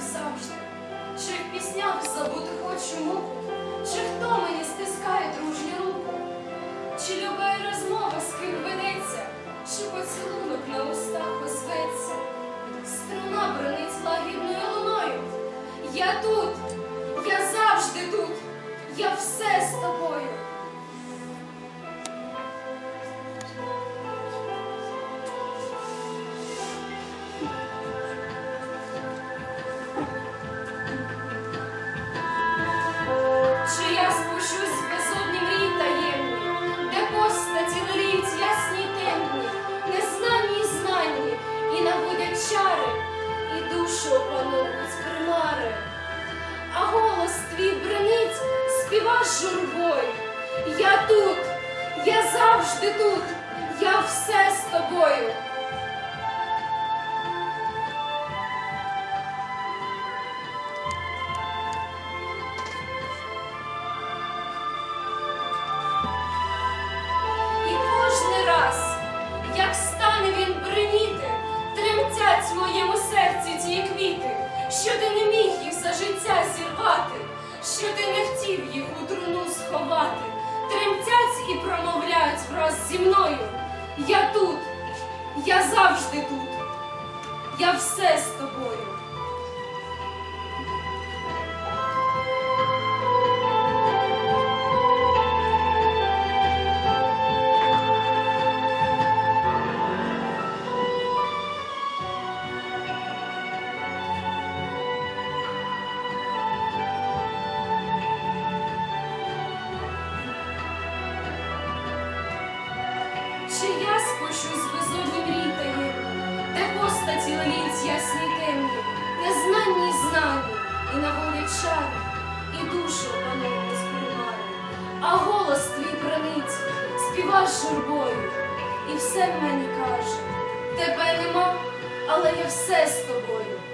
завжди, чи в піснях забути хочу муку, чи хто мені стискає дружню руку, чи люба й розмова з ким ведеться, чи поцілунок на устах озветься, струна бронить лагідною луною. Я тут, я завжди тут, я все з тобою. З. Я тут, я завжди тут, я все з тобою. І кожний раз, як стане він бреніти, тремтять в моєму серці ті що ти сховати, тремтять і промовляють враз зі мною. Я тут, я завжди тут, я все з тобою. Спущусь безодні мрій де постаті леліють ясні темні, незнанні знані, і наводять чари, і душу панову сприймає, А голос твій бранить, співаш журбою, і все мені каже, тебе нема, але я все з тобою.